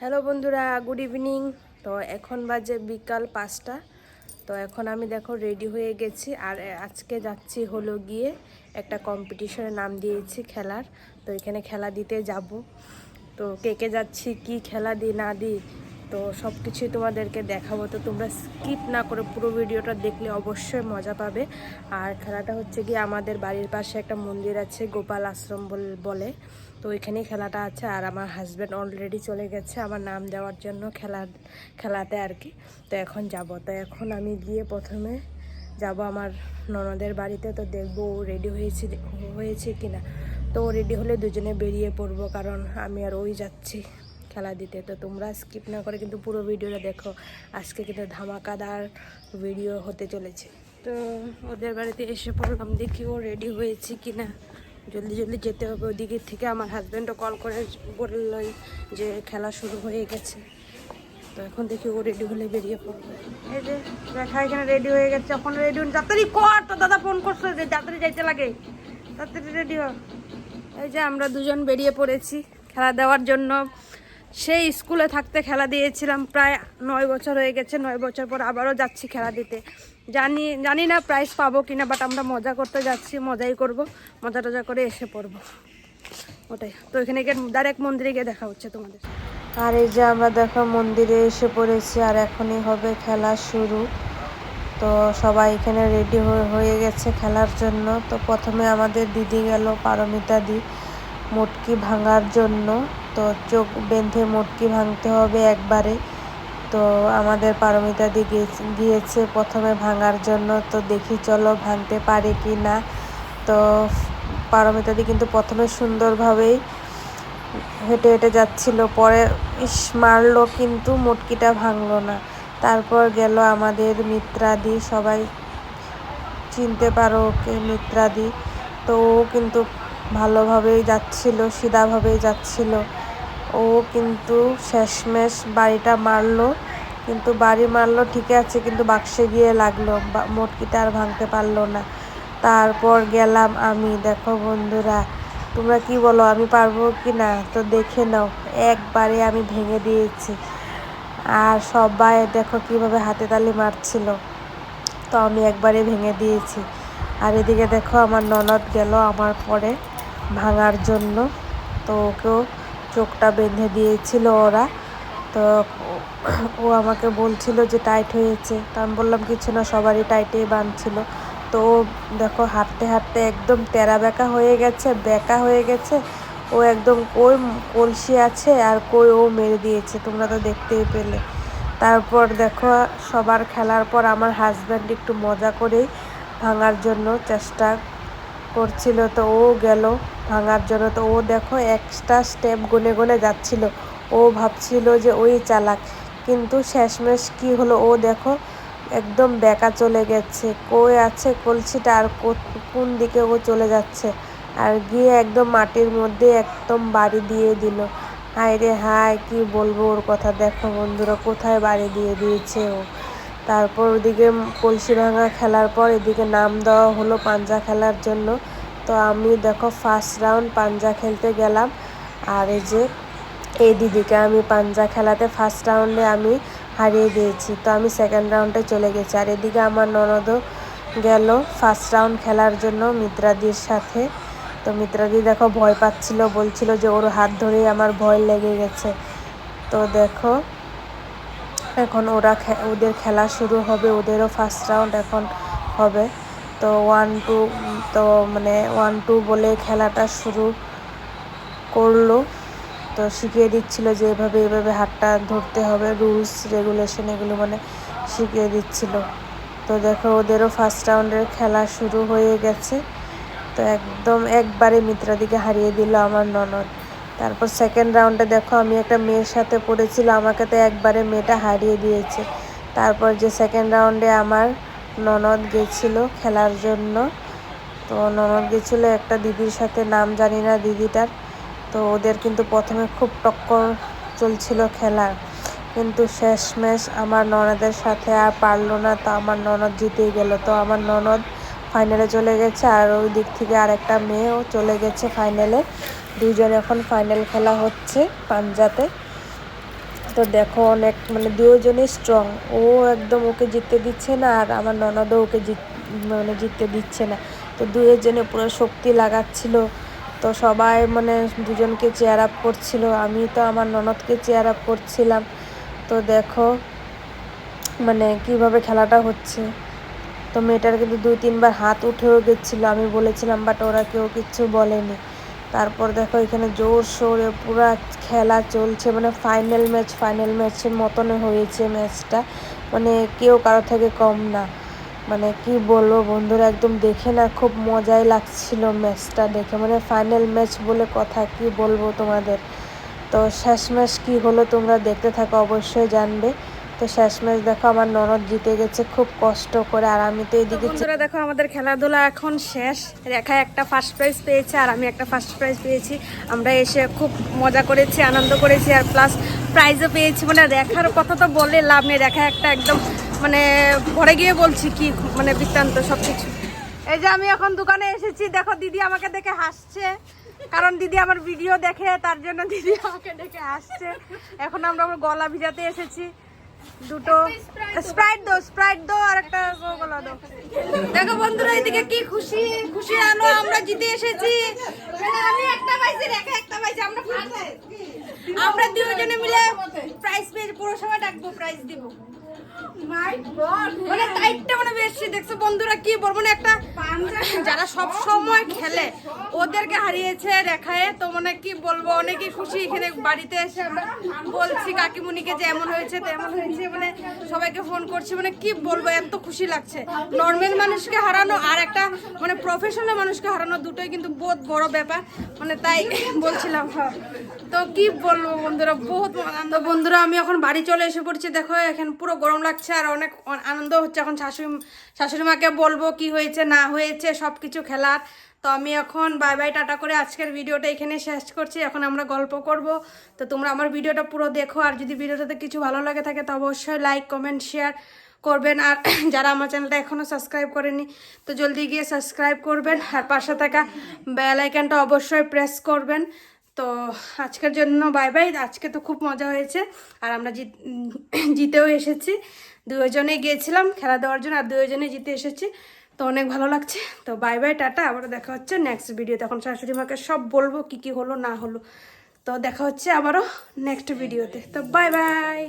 Hello বন্ধুরা, good evening. তো এখন বাজে বিকাল পাঁচটা। তো এখন আমি দেখো রেডি হয়ে গেছি। আর আজকে যাচ্ছি হলো গিয়ে একটা কম্পিটিশনে নাম দিয়েছি খেলার। তো এখানে খেলা দিতে যাব। তো কে কে যাচ্ছি, কি খেলা দিই না দিই তো সব কিছুই তোমাদেরকে দেখাবো। তো তোমরা স্কিপ না করে পুরো ভিডিওটা দেখলে অবশ্যই মজা পাবে। আর খেলাটা হচ্ছে গিয়ে আমাদের বাড়ির পাশে একটা মন্দির আছে, গোপাল আশ্রম বল- তো ওইখানেই খেলাটা আছে আর আমার হাজব্যান্ড অলরেডি চলে গেছে আমার নাম দেওয়ার জন্য খেলা, খেলাতে আর কি। তো এখন যাব। তো এখন আমি গিয়ে প্রথমে যাব আমার ননদের বাড়িতে। তো দেখব ও রেডি হয়েছে হয়েছে কিনা। তো রেডি হলে দুজনে বেরিয়ে পড়ব কারণ আমি আর ওই যাচ্ছি। খেলা দিতে। তো তোমরা স্কিপ না করে কিন্তু পুরো ভিডিওটা দেখো। আজকে কিন্তু ধামাকাদার ভিডিও হতে চলেছে। তো ওদের বাড়িতে এসে পড়লাম দেখি ও রেডি হয়েছে কি না জলদি জলদি যেতে হবে। ওদিকে থেকে আমার হাজব্যান্ডও কল করে বলল যে খেলা শুরু হয়ে গেছে। তো এখন দেখি ও রেডি হলে বেরিয়ে পড়বে। এই যে দেখা, এখানে রেডি হয়ে গেছে। এখন রেডি তাড়াতাড়ি কর। তো দাদা ফোন করছে যে তাড়াতাড়ি যাইতে লাগে। তাড়াতাড়ি রেডি হ। এই যে আমরা দুজন বেরিয়ে পড়েছি খেলা দেওয়ার জন্য। সেই স্কুলে থাকতে খেলা দিয়েছিলাম, প্রায় নয় বছর হয়ে গেছে, নয় বছর পর আবারও যাচ্ছি খেলা দিতে। জানি জানি না প্রাইজ পাবো কিনা বাট আমরা মজা করতে যাচ্ছি, মজাই করব, মজা টজা করে এসে পড়ব। ওটাই। তো এখানে গিয়ে ডাইরেক্ট মন্দিরে গিয়ে দেখা হচ্ছে তোমাদের। আর এই যে আমরা দেখো মন্দিরে এসে পড়েছি, আর এখনই হবে খেলা শুরু। তো সবাই এখানে রেডি হয়ে গেছে খেলার জন্য। তো প্রথমে আমাদের দিদি গেল, পারমিতা দি, মটকি ভাঙার জন্য। তো চোখ বেঁধে মটকি ভাঙতে হবে একবারে। তো আমাদের পারমিতা দি গিয়েছে- প্রথমে ভাঙার জন্য। তো দেখি চলো ভাঙতে পারে কি না। তো পারমিতা দি কিন্তু প্রথমে সুন্দরভাবেই হেঁটে হেঁটে যাচ্ছিল। পরে ইস, মারলো কিন্তু মটকিটা ভাঙলো না। তারপর গেল আমাদের মিত্রাদি সবাই চিনতে পারো ওকে মিত্রাদি তো ও কিন্তু ভালোভাবেই যাচ্ছিল, সিধাভাবেই যাচ্ছিল। ও কিন্তু শেষমেশ বাড়িটা মারলো। কিন্তু বাড়ি মারলো ঠিক আছে, কিন্তু বাক্সে গিয়ে লাগল। মটকিটা আর ভাঙতে পারল না। তারপর গেলাম আমি। দেখো বন্ধুরা, তোমরা কি বলো, আমি পারব কি না? তো দেখে নাও, একবারে আমি ভেঙে দিয়েছি। আর সবাই দেখো কীভাবে হাতে তালি মারছিল। তো আমি একবারে ভেঙে দিয়েছি। আর এদিকে দেখো আমার ননদ গেল আমার পরে ভাঙার জন্য। তো ওকেও চোখটা বেঁধে দিয়েছিল ওরা। তো ও- আমাকে বলছিল যে টাইট হয়েছে। তো আমি বললাম, কিছু না, সবারই টাইটেই বাঁধছিল। তো দেখো, হাঁটতে হাঁটতে একদম তেরা বেঁকা হয়ে গেছে বেঁকা হয়ে গেছে। ও একদম কই কলসি আছে আর কই ও মেরে দিয়েছে, তোমরা তো দেখতেই পেলে। তারপর দেখো, সবার খেলার পর আমার হাজব্যান্ড একটু মজা করেই ভাঙার জন্য চেষ্টা করছিল তো ও গেল ভাঙার জন্য। তো ও দেখো এক্সট্রা স্টেপ গুনে গুনে যাচ্ছিল। ও ভাবছিল যে ওই চালাক। কিন্তু শেষমেশ কি হলো ও দেখো একদম বেকা চলে গেছে। কই আছে কলসিটা আর কোন দিকে ও চলে যাচ্ছে? আর গিয়ে একদম মাটির মধ্যে একদম বাড়ি দিয়ে দিল। হায় রে হায়, কি বলব ওর কথা। দেখো বন্ধুরা, কোথায় বাড়ি দিয়ে দিয়েছে ও? তারপর ওদিকে কলসি ভাঙা খেলার পর এদিকে নাম দেওয়া হলো পাঞ্জা খেলার জন্য। তো আমি দেখো ফার্স্ট রাউন্ড পাঞ্জা খেলতে গেলাম। আর এই যে, এই দিদিকে আমি পাঞ্জা খেলাতে ফার্স্ট রাউন্ডে আমি হারিয়ে দিয়েছি। তো আমি সেকেন্ড রাউন্ডে চলে গেছি। আর এদিকে আমার ননদও গেল ফার্স্ট রাউন্ড খেলার জন্য মিত্রাদির সাথে। তো মিত্রাদি দেখো ভয় পাচ্ছিল, বলছিল যে ওর হাত ধরেই আমার ভয় লেগে গেছে। তো দেখো এখন ওরা ওদের খেলা শুরু হবে, ওদেরও ফার্স্ট রাউন্ড এখন হবে। তো ওয়ান টু তো মানে ওয়ান টু বলে খেলাটা শুরু করল। তো শিখিয়ে দিচ্ছিল যে এভাবে এভাবে হাতটা ধরতে হবে রুলস রেগুলেশন এগুলো মানে শিখিয়ে দিচ্ছিল। তো দেখো ওদেরও ফার্স্ট রাউন্ডের খেলা শুরু হয়ে গেছে। তো একদম একবারে মিত্রাদিকে হারিয়ে দিল আমার ননদ। তারপর সেকেন্ড রাউন্ডে দেখো আমি একটা মেয়ের সাথে পড়েছিল, আমাকে তো একবারে মেয়েটা হারিয়ে দিয়েছে। তারপর যে সেকেন্ড রাউন্ডে আমার ননদ গেছিল খেলার জন্য, তো ননদ গেছিল একটা দিদির সাথে, নাম জানি না দিদিটার, তো ওদের কিন্তু প্রথমে খুব টক্কর চলছিল খেলার কিন্তু শেষমেশ আমার ননদের সাথে আর পারল না, তো আমার ননদ জিতেই গেল। তো আমার ননদ ফাইনালে চলে গেছে, আর ওই দিক থেকে আরেকটা মেয়েও চলে গেছে ফাইনালে দুজন এখন ফাইনাল খেলা হচ্ছে পাঞ্জাতে। তো দেখো অনেক মানে দুজনই স্ট্রং ও একদম ওকে জিততে দিচ্ছে না, আর আমার ননদও ওকে জিত মানে জিততে দিচ্ছে না। তো দুয়ের জন্য পুরো শক্তি লাগাচ্ছিল। তো সবাই মানে দুজনকে চেয়ার আপ করছিল। আমি তো আমার ননদকে চেয়ার আপ করছিলাম। তো দেখো মানে কীভাবে খেলাটা হচ্ছে। তো মেয়েটার কিন্তু দুই, তিনবার হাত উঠেও গেছিল। আমি বলেছিলাম বাট ওরা কেউ কিচ্ছু বলেনি। তারপর দেখো এখানে জোর সোরে পুরা খেলা চলছে মানে ফাইনাল ম্যাচ ফাইনাল ম্যাচের মতন হয়েছে ম্যাচটা মানে কেউ কারও থেকে কম না। মানে কি বলব বন্ধুরা, একদম দেখে না খুব মজাই লাগছিল ম্যাচটা দেখে। মানে ফাইনাল ম্যাচ বলে কথা কি বলব তোমাদের? তো শেষ ম্যাচ কী হলো তোমরা দেখতে থাকো, অবশ্যই জানবে। তো শেষ ম্যাচ দেখো আমার ননদ জিতে গেছে, খুব কষ্ট করে। আর আমি তো এদিকে বন্ধুরা দেখো, আমাদের খেলাধুলা এখন শেষ। রেখা একটা ফার্স্ট প্রাইজ পেয়েছে আর আমি একটা ফার্স্ট প্রাইজ পেয়েছি। আমরা এসে খুব মজা করেছি, আনন্দ করেছি আর প্লাস প্রাইজও পেয়েছি। মানে রেখার কথা তো বলে লাভ নেই। রেখা একটা একদম মানে ঘরে গিয়ে বলছি কি মানে বৃত্তান্ত সব কিছু এই যে আমি এখন দোকানে এসেছি, দেখো দিদি আমাকে দেখে হাসছে। কারণ দিদি আমার ভিডিও দেখে, তার জন্য দিদি আমাকে দেখে হাসছে। এখন আমরা আমার গলা ভিজাতে এসেছি। দুটো। স্প্রাইট দো স্প্রাইট দো আর একটা কোকোলা দো দেখো বন্ধুরা এদিকে কি খুশি খুশি আলো আমরা জিতে এসেছি। মানে আমি একটা পাইছি রেখা একটা পাইছি আমরা আমরা দুজনে মিলে প্রাইজ পেয়ে পুরসভা ডাকবো প্রাইজ দিব। মানে টাইটটা মানে বেশি দেখছ বন্ধুরা কি বলব? না একটা যারা সব সময় খেলে ওদেরকে হারিয়েছে রেখায় তো মানে কি বলব অনেকই খুশি এখানে বাড়িতে এসে আমরা বলছি কাকিমুনিকে যে এমন হয়েছে তেমন হয়েছে মানে সবাইকে ফোন করছি মানে কি বলব এত খুশি লাগছে। নর্মাল মানুষকে হারানো আর একটা মানে প্রফেশনাল মানুষকে হারানো দুটোই কিন্তু বহুত বড় ব্যাপার মানে তাই বলছিলাম হ্যাঁ। তো কি বলব বন্ধুরা বহুত আনন্দ। বন্ধুরা আমি এখন বাড়ি চলে এসে পড়ছি দেখো এখন পুরো গরম লাগছে। আর অনেক আনন্দ হচ্ছে। এখন শাশুড়ি শাশুড়ি মাকে বলব কি হয়েছে, না হয়েছে সব কিছু খেলার। তো আমি এখন বাই বাই টাটা করে আজকের ভিডিওটা এখানে শেষ করছি। এখন আমরা গল্প করব। তো তোমরা আমার ভিডিওটা পুরো দেখো। আর যদি ভিডিওটাতে কিছু ভালো লাগে থাকে, তো অবশ্যই লাইক কমেন্ট শেয়ার করবেন। আর যারা আমার চ্যানেলটা এখনও সাবস্ক্রাইব করেনি, তো জলদি গিয়ে সাবস্ক্রাইব করবেন। আর পাশে থাকা বেল আইকনটা অবশ্যই প্রেস করবেন। তো আজকের জন্য বাই বাই আজকে তো খুব মজা হয়েছে। আর আমরা জিত জিতেও এসেছি। দুজনে গিয়েছিলাম খেলা দেওয়ার জন্য, আর দুজনে জিতে এসেছি। তো অনেক ভালো লাগছে। তো বাই বাই টাটা। আবার দেখা হচ্ছে নেক্সট ভিডিও তখন শাশুড়ি মাকে সব বলব কি কি হলো, না হলো। তো দেখা হচ্ছে আবারও নেক্সট ভিডিওতে তো। Bye bye